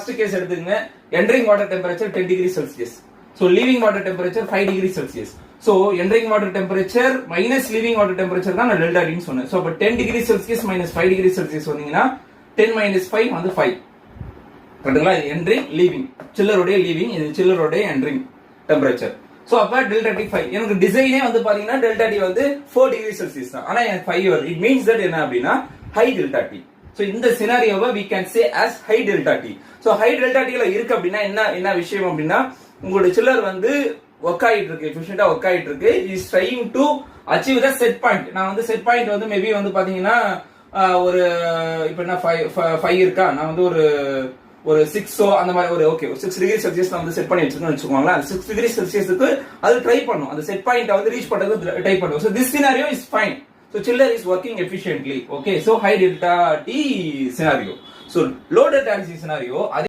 First case எடுத்துங்க entering water temperature ten degree Celsius so leaving water temperature five degree Celsius so entering water temperature minus leaving water temperature தான் நான் delta டின்னு சொன்னேன். So அப்போ ten degree Celsius minus five degree Celsius வந்தீங்கன்னா ten minus five வந்து five கரெக்டுங்களா? இது entering leaving சில்லருடைய லீவிங் இது சில்லருடைய என்ட்ரிங் டெம்பரேச்சர் ஸோ அப்போ டெல்டா டி ஃபைவ் எனக்கு டிசைனே வந்து பார்த்தீங்கன்னா டெல்டா டி வந்து ஃபோர் டிகிரி செல்சியஸ் தான். ஆனால் எனக்கு ஃபைவ் வருது. இட் மீன்ஸ் தட் என்ன அப்படின்னா ஹை டெல்டா டி ஸோ இந்த சினாரியோவை we can say as high delta T so high delta டியில் இருக்கு அப்படின்னா என்ன என்ன விஷயம் அப்படின்னா உங்களுடைய சில்லர் வந்து ஒர்க் ஆகிட்டு இருக்கு எஃபிஷியண்டா ஒர்க் ஆகிட்டு இருக்கு is trying to achieve the set point நான் வந்து செட் பாயிண்ட் வந்து மேபி வந்து பாத்தீங்கன்னா ஒரு இப்போ என்ன ஃபைவ் ஃபைவ் இருக்கா? நான் வந்து ஒரு ஒரு சிக்ஸோ அந்த மாதிரி ஒரு ஓகே சிக்ஸ் டிகிரி செல்சியஸ் வந்து செட் பண்ணி வச்சிருக்கேன்னு வச்சுக்கோங்களேன். சிக்ஸ் டிகிரி செல்சியஸுக்கு அது ட்ரை பண்ணும். அந்த செட் பாயிண்ட் வந்து ரீச் பண்ணுறது ட்ரை பண்ணுவோம் so this scenario is fine So chiller is working efficiently. Okay, so high delta T scenario. So low delta T scenario.